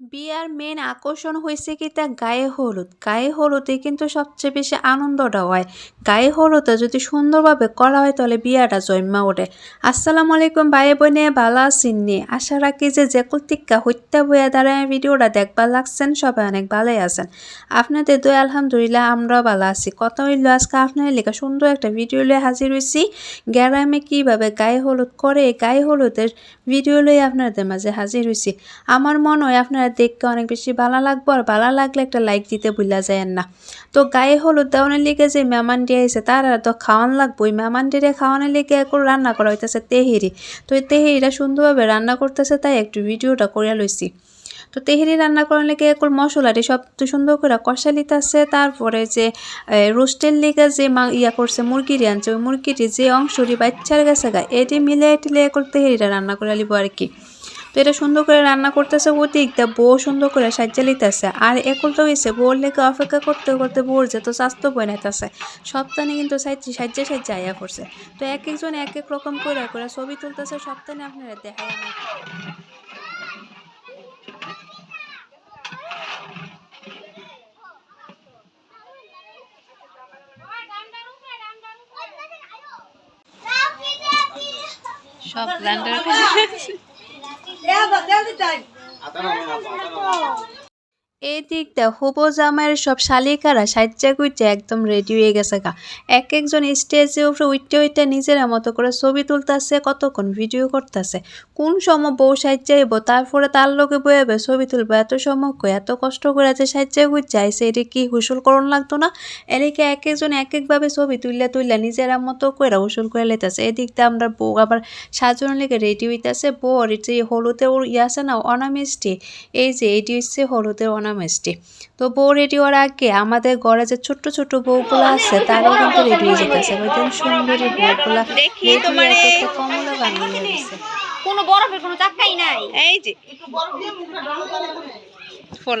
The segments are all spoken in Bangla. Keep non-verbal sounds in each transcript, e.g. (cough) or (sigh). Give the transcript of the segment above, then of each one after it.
বিয়ার মেন আকর্ষণ হয়েছে কি তা গায়ে হলুদ। গায়ে হলুদে কিন্তু সবচেয়ে বেশি আনন্দটা হয়। গায়ে হলুদে যদি সুন্দরভাবে করা হয় তাহলে বিয়াটা জন্মা ওঠে। আসসালামু আলাইকুম ভাই বোনে ভালো আছেন নি? আশা রাখি যে যে কর্তিকা হত্যা বইয়া দ্বারা ভিডিওটা দেখবার লাগছেন, সবাই অনেক ভালোই আছেন। আপনাদের দই আলহামদুলিল্লাহ আমরাও ভালো আছি। কত হইল, আজকে আপনার লেখা সুন্দর একটা ভিডিও লয়ে হাজির হয়েছি গ্যারামে কীভাবে গায়ে হলুদ করে, গায়ে হলুদের ভিডিও লয়ে আপনাদের মাঝে হাজির হয়েছি আমার মনে হয় আপনারা দেখতে অনেক বেশি ভালো লাগবো, আর ভালো লাগলে একটা লাইক দিতে ভুলা যায় না। তো গায়ে হলুদ দেওয়ানোর লিগে যে মেহমান দিয়ে আইছে, তারা তো খাওয়ান লাগবো। ওই মেহমান দিয়ে খাওয়ানোর লিগে এখন রান্না করা হইতেছে তেহেরি। তো এই তেহেরিটা সুন্দরভাবে রান্না করতেছে, তাই একটু ভিডিওটা করিয়া লইছি। তো তেহেরি রান্না করার লেগে এখন মশলাটি সব তো সুন্দর করে কষা লিতাছে। তারপরে যে রোস্টের লেগে যে মা ইয়া করছে মুরগিরি আনছে, ওই মুরগিটি যে অংশটি বাচ্চার গেছে গা এটি মিলে টিলে এখন তেহেরিটা রান্না করে লিব আর কি তো এটা সুন্দর করে রান্না করতেছে ও দিকটা বউ সুন্দর করে সাজ্জা লিতেছে। আর এখন তো হয়েছে বউর লেগে অপেক্ষা করতে করতে বউর যে তো স্বাস্থ্য বইনাইতেছে। সপ্তাহে কিন্তু সাজ্জা সাজ্জা সাজ্জা আইয়া পড়ছে তো এক একজন এক এক রকম করে করে ছবি তুলতেছে সপ্তাহে আপনারা দেখায় সব blunder (laughs) Yeah, but tell the time. এই দিকটা হুবো জামাইয়ের সব শালিকারা সাজ্জা গুইজা একদম রেডি হয়ে গেছে গা। এক একজন স্টেজে উপরে উইটে উইটে নিজের মতো করে ছবি তুলতেছে, কতক্ষণ ভিডিও করতেছে। কোন সময় বউ সাজ্জাইব তারপরে তার লোকে বইয়াবে ছবি তুলবে, এত সময় এত কষ্ট করে যে সাজ্জা গুইজা আইসে এটা কি হুসুল করণ লাগতো না? এদিকে এক একজন এক একভাবে ছবি তুললে তুললে নিজেরা মতো করে হুসুল করে লেতেছে এদিকটা আমরা বউ আবার সাজানোর লেগে রেডি হইতেছে। বউ যে হলুদের ইয়ে আছে না, অনামিষ্টি, এই যে এটি হচ্ছে হলুদের অনামিষ্টি তো বউ রেডি হওয়ার আগে আমাদের ঘরে যে ছোট্ট ছোট্ট বউগুলো আছে তারাও কিন্তু রেডি হয়ে যেতেছে একদম সুন্দরী বউগুলা দেখি তোমারে। কমলা বানিয়ে কোনো বরফের কোনো চাক্কাই নাই। এই যে। ফল।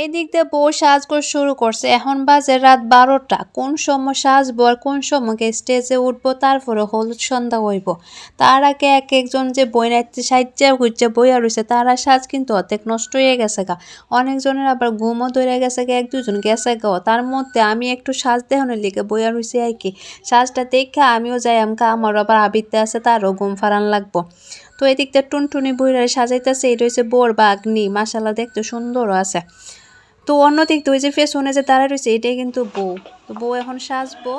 এই দিক দিয়ে বউ সাজগোজ শুরু করছে। এখন বাজে রাত বারোটা। কোন সময় সাজবো আর কোন সময়কে স্টেজে উঠবো তারপরে হলুদ সন্ধ্যা হইব। তার আগে এক একজন যে বই নাচতে সাজ্জা গুজ্জা বইয়া রয়েছে তারা সাজ কিন্তু অর্ধেক নষ্ট হয়ে গেছে গা। অনেকজনের আবার ঘুমও ধরে গেছে গা, এক দুজন গেছে গা। তার মধ্যে আমি একটু সাজ দেখানোর লিগে বইয়া রয়েছি আর কি। সাজটা দেখে আমিও যাই আমকা আমার আবার আবিতে আছে, তারও ঘুম ফারান লাগবো। তো এদিকটা টুনটুনি বইরা সাজাইতেছে এটা হচ্ছে বোর বাগনি। মাসালা দেখতে সুন্দরও আছে। তো অন্যদিক তো ওই যে ফেসনে যে দাঁড়া রয়েছে এটাই কিন্তু বউ। তো বউ এখন সাজবো।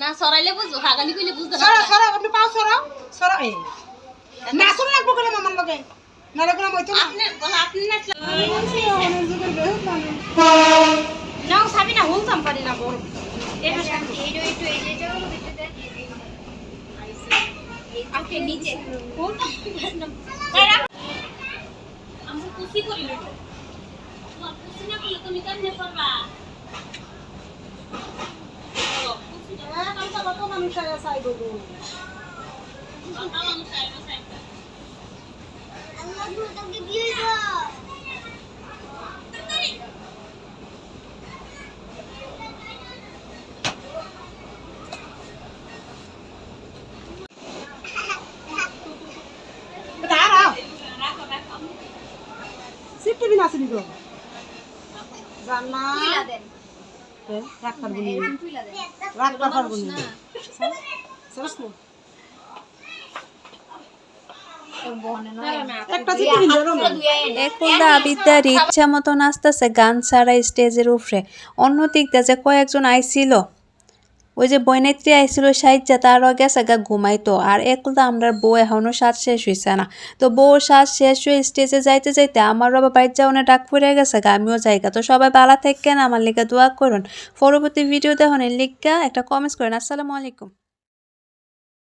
না সরাইলে বুঝো হাগালি কইলে বুঝতে সরা সরা আপনি পাও সরা সরা এই। নাচন লাগবো কেন মামার লগে। না আপনি বল আপনি নাচলে নাও সাবিনা হুলতাম পারি না বল আপনি নিচে আমরা খুশি করি না তোমার খুশি না করলে তুমি কেমনে করবা দাঁড়াও সিফটি বিনা আসেনি গো? জানা রাখ পারব নি। রাখ পারব নি। সরস না। একটা সিফটি বিনা একুলদা আবিদ্যার ইচ্ছা মতো নাচতেছে গান ছাড়া স্টেজের উপরে। অন্য দিক দিয়ে যে কয়েকজন আইছিল। ওই যে বৈনেত্রী আইছিল সাইজা তারও গেছে গা ঘুমাইতো। আর একলা আমরা বউ এখনও সাজ শেষ হয়েছে না। তো বউ সাজ শেষ হয়ে স্টেজে যাইতে যাইতে আমারও আবার বাইর যাওয়ানে ডাক ফুরে গেছে গা, আমিও যাইগা তো সবাই বালা থাকেন, আমার লিগা দোয়া করুন। পরবর্তী ভিডিও দেখুন লিগা একটা কমেন্টস করেন। আসসালামু আলাইকুম।